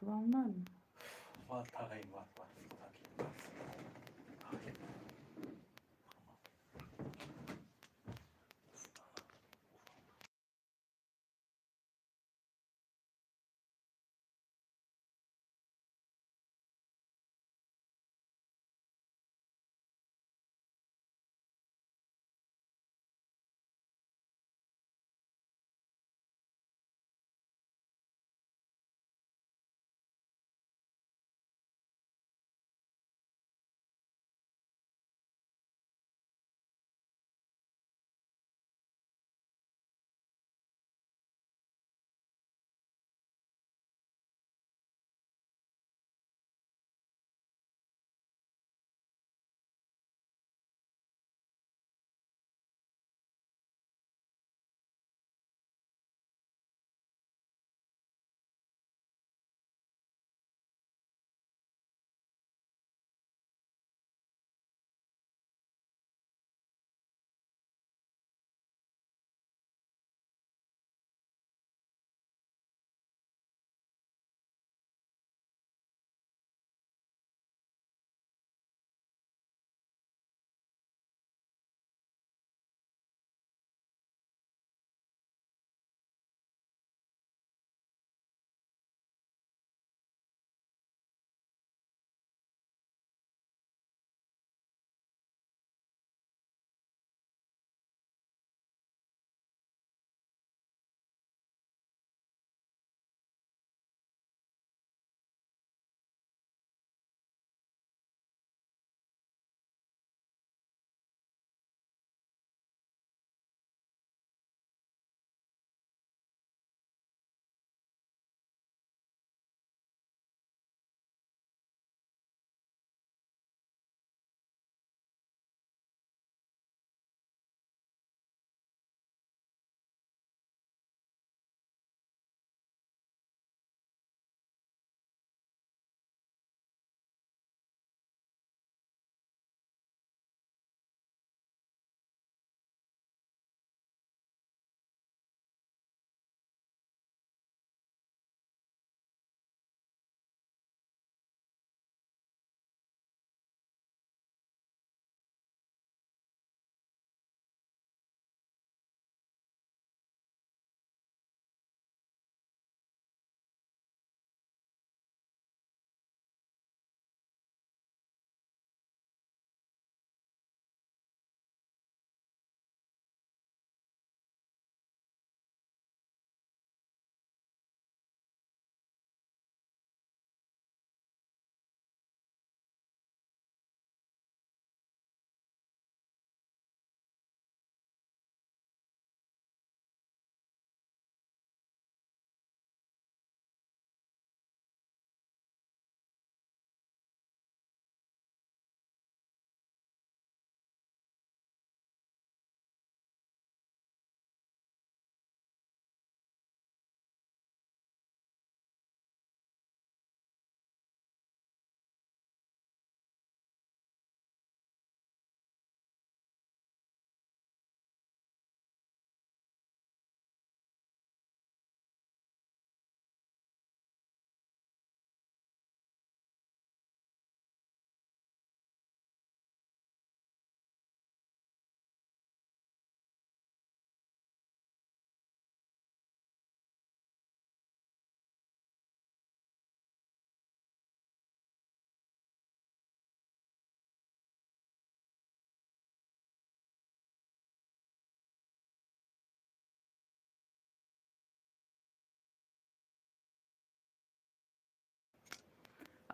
Kur'an var mı? Var takayım var var. Takayım.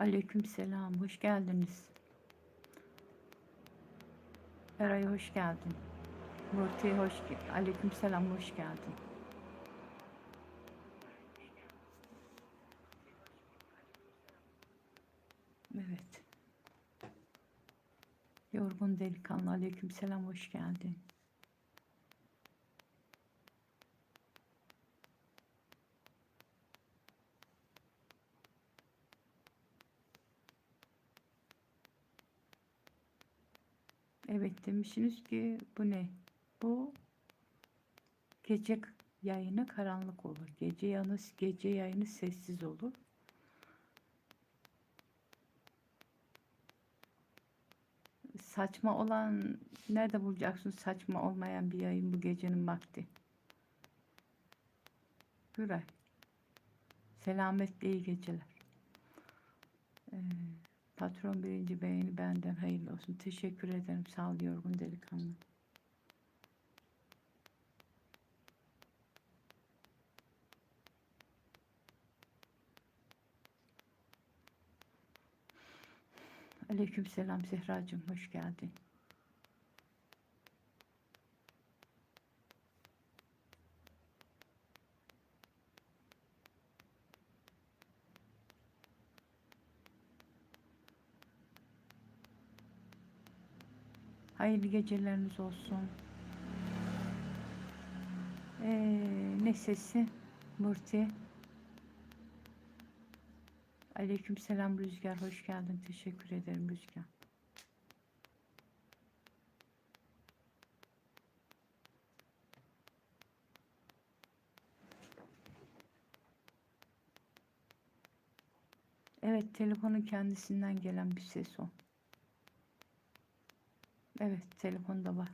Takayım. Aleykümselam. Hoş geldiniz. Eray hoş geldin. Murti hoş geldin. Aleykümselam hoş geldin. Evet. Yorgun delikanlı aleykümselam hoş geldin. Evet demişsiniz ki bu ne? Bu gece yayını karanlık olur. Gece yanı gece yayını sessiz olur. Saçma olan nerede bulacaksın saçma olmayan bir yayın bu gecenin vakti. Güray. Selametle iyi geceler. Ee, patron birinci beğeni benden hayırlı olsun. Teşekkür ederim. Sağ ol yorgun delikanlı. Aleykümselam Zehracığım hoş geldin. Hayırlı geceleriniz olsun. Ee, ne sesi? Murti. Aleykümselam Rüzgar. Hoş geldin. Teşekkür ederim Rüzgar. Evet, telefonun kendisinden gelen bir ses o. Evet, telefonda var.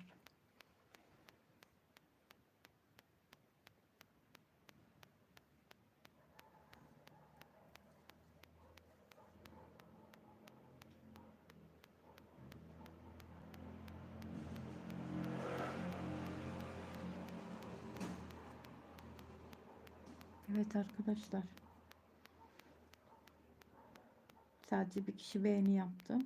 Evet arkadaşlar. Sadece bir kişi beğeni yaptı.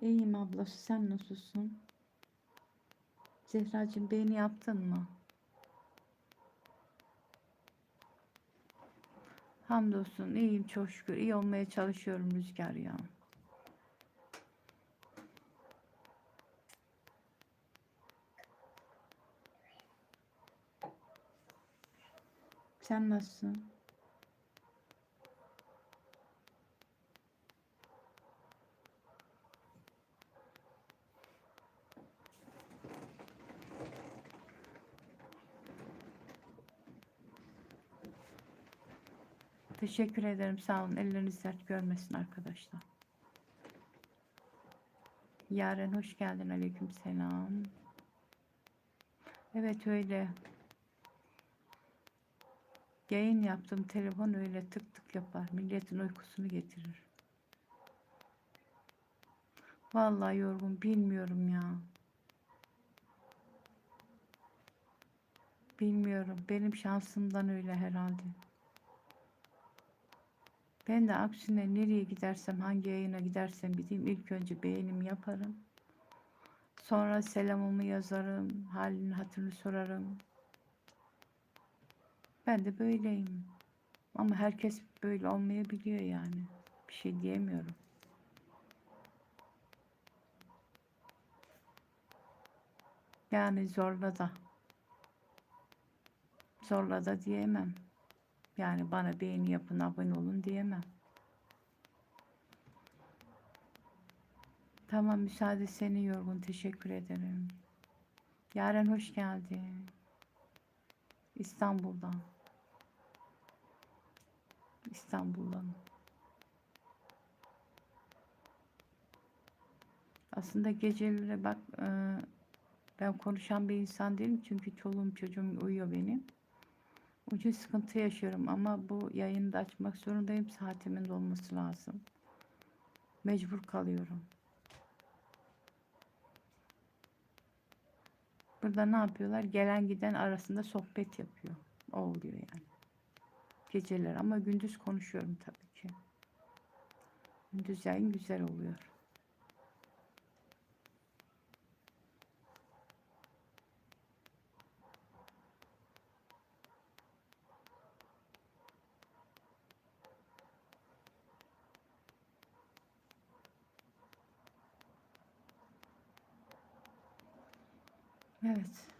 İyiyim ablası sen nasılsın? Zehracığım beğeni yaptın mı? Hamdolsun iyiyim çok şükür. İyi olmaya çalışıyorum Rüzgar ya. Sen nasılsın? Teşekkür ederim. Sağ olun. Elleriniz dert görmesin arkadaşlar. Yaren hoş geldin. Aleyküm selam. Evet öyle. Yayın yaptım. Telefon öyle tık tık yapar. Milletin uykusunu getirir. Vallahi yorgun. Bilmiyorum ya. Bilmiyorum. Benim şansımdan öyle herhalde. Ben de aksine nereye gidersem, hangi yayına gidersem gideyim ilk önce beğenimi yaparım. Sonra selamımı yazarım, halini hatırını sorarım. Ben de böyleyim. Ama herkes böyle olmayabiliyor yani. Bir şey diyemiyorum. Yani zorla da. Zorla da diyemem. Yani bana beğeni yapın, abone olun diyemem. Tamam müsaade seni yorgun. Teşekkür ederim. Yaren hoş geldin. İstanbul'dan. İstanbul'dan. Aslında geceleri bak e, ben konuşan bir insan değilim çünkü çoluğum çocuğum uyuyor benim. Ucu sıkıntı yaşıyorum ama bu yayını da açmak zorundayım. Saatimin dolması lazım. Mecbur kalıyorum. Burada ne yapıyorlar? Gelen giden arasında sohbet yapıyor. O oluyor yani. Geceler ama gündüz konuşuyorum tabii ki. Gündüz yayın güzel oluyor. Evet.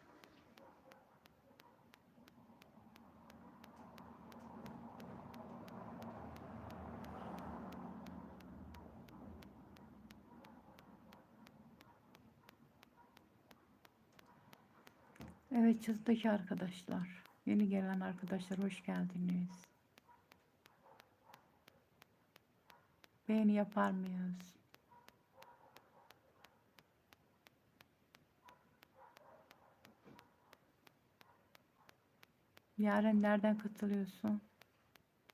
Evet çatıdaki arkadaşlar. Yeni gelen arkadaşlar hoş geldiniz. Beğeni yapar mıyız? Yaren nereden katılıyorsun?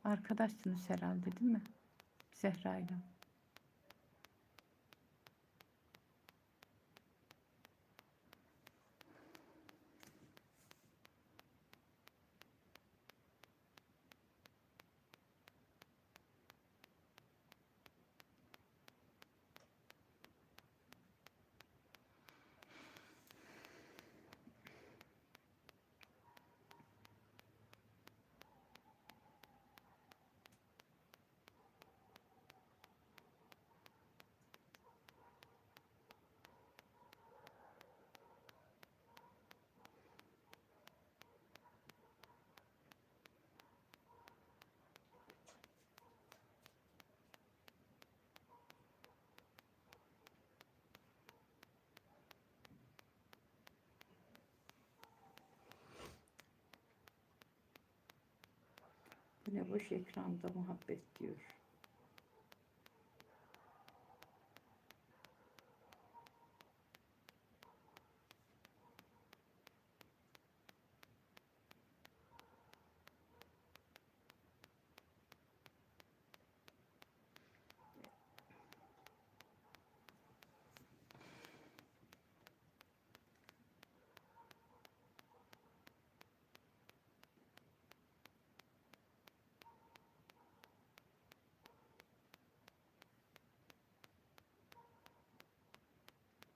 Arkadaşsınız herhalde değil mi? Zehra ile. Bu ne boş ekranda muhabbet diyor.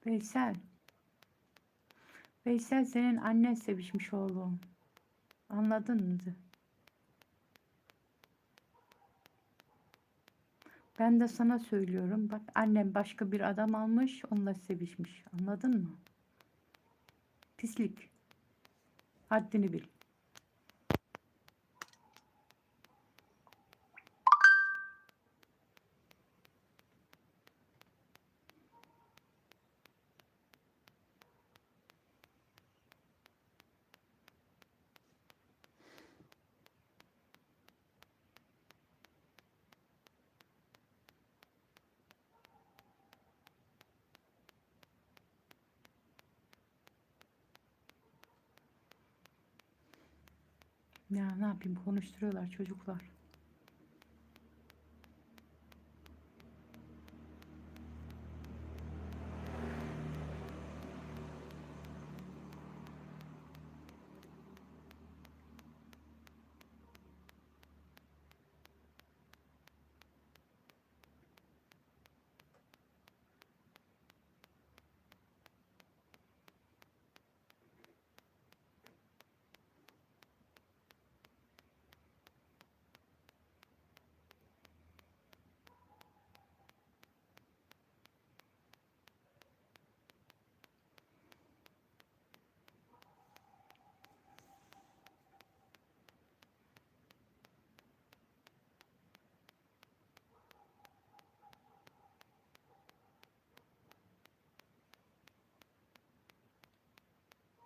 Veysel. Veysel senin annen sevişmiş oğlum. Anladın mı? Ben de sana söylüyorum. Bak annem başka bir adam almış, onunla sevişmiş. Anladın mı? Pislik. Haddini bil. Ya ne yapayım konuşturuyorlar çocuklar.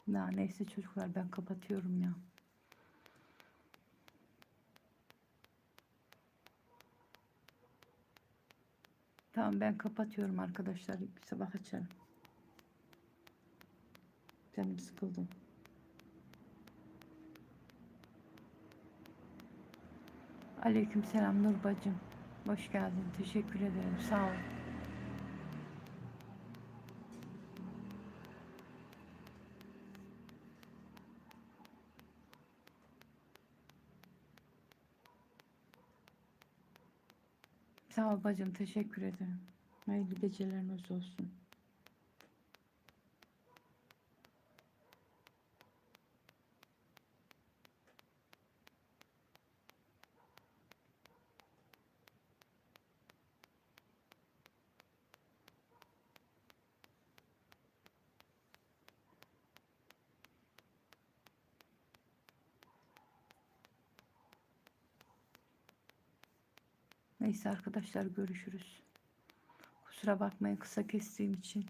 Ya neyse çocuklar ben kapatıyorum ya. Tamam ben kapatıyorum arkadaşlar. Bir sabah açarım. Canım sıkıldım. Aleykümselam Nur bacım. Hoş geldin. Teşekkür ederim. Sağ ol. Sağ ol bacım. Teşekkür ederim. Hayırlı geceleriniz olsun. Neyse arkadaşlar görüşürüz. Kusura bakmayın kısa kestiğim için.